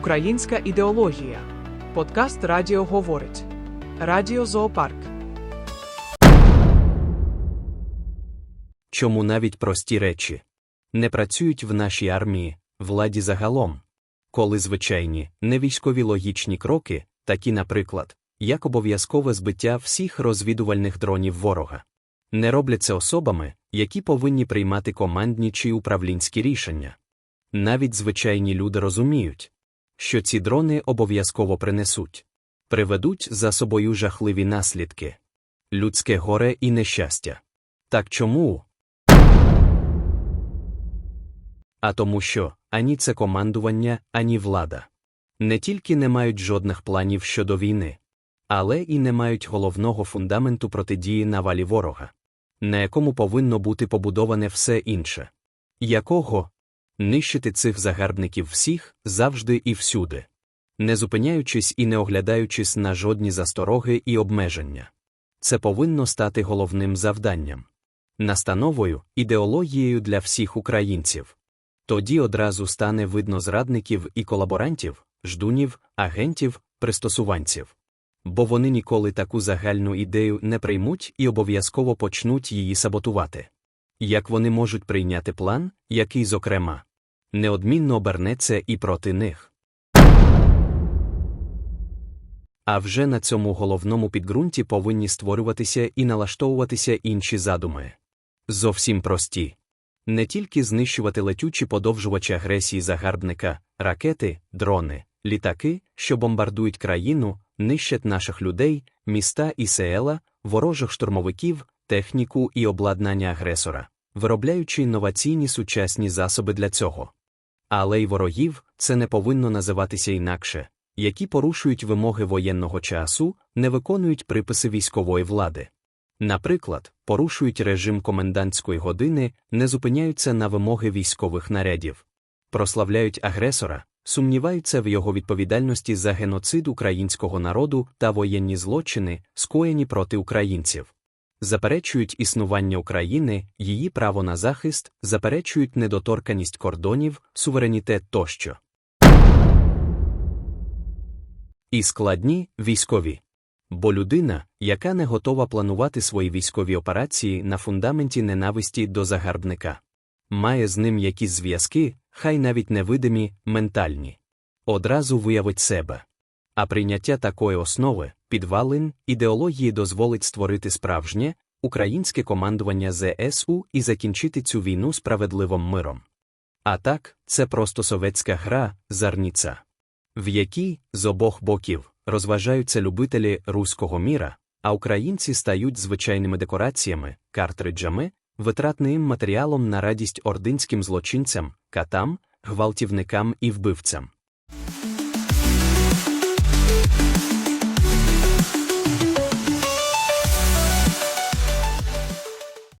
Українська ідеологія. Подкаст Радіо говорить. Радіо Зоопарк. Чому навіть прості речі не працюють в нашій армії, владі загалом, коли звичайні, невійськові логічні кроки, такі, наприклад, як обов'язкове збиття всіх розвідувальних дронів ворога, не робляться особами, які повинні приймати командні чи управлінські рішення. Навіть звичайні люди розуміють, що ці дрони обов'язково принесуть, приведуть за собою жахливі наслідки, людське горе і нещастя. Так чому? А тому що ані це командування, ані влада не тільки не мають жодних планів щодо війни, але і не мають головного фундаменту протидії навалі ворога, на якому повинно бути побудоване все інше. Якого? Нищити цих загарбників всіх завжди і всюди, не зупиняючись і не оглядаючись на жодні застороги і обмеження. Це повинно стати головним завданням, настановою, ідеологією для всіх українців. Тоді одразу стане видно зрадників і колаборантів, ждунів, агентів, пристосуванців. Бо вони ніколи таку загальну ідею не приймуть і обов'язково почнуть її саботувати. Як вони можуть прийняти план, який, зокрема, неодмінно обернеться і проти них. А вже на цьому головному підґрунті повинні створюватися і налаштовуватися інші задуми. Зовсім прості. Не тільки знищувати летючі подовжувачі агресії загарбника, ракети, дрони, літаки, що бомбардують країну, нищать наших людей, міста і села, ворожих штурмовиків, техніку і обладнання агресора, виробляючи інноваційні сучасні засоби для цього. Але й ворогів це не повинно називатися інакше, які порушують вимоги воєнного часу, не виконують приписи військової влади. Наприклад, порушують режим комендантської години, не зупиняються на вимоги військових нарядів, прославляють агресора, сумніваються в його відповідальності за геноцид українського народу та воєнні злочини, скоєні проти українців, заперечують існування України, її право на захист, заперечують недоторканість кордонів, суверенітет тощо. І складні військові. Бо людина, яка не готова планувати свої військові операції на фундаменті ненависті до загарбника, має з ним якісь зв'язки, хай навіть невидимі, ментальні, одразу виявить себе. А прийняття такої основи, підвалин, ідеології дозволить створити справжнє українське командування ЗСУ і закінчити цю війну справедливим миром. А так, це просто совєтська гра, зарніця, в якій з обох боків розважаються любителі руського міра, а українці стають звичайними декораціями, картриджами, витратним матеріалом на радість ординським злочинцям, катам, гвалтівникам і вбивцям.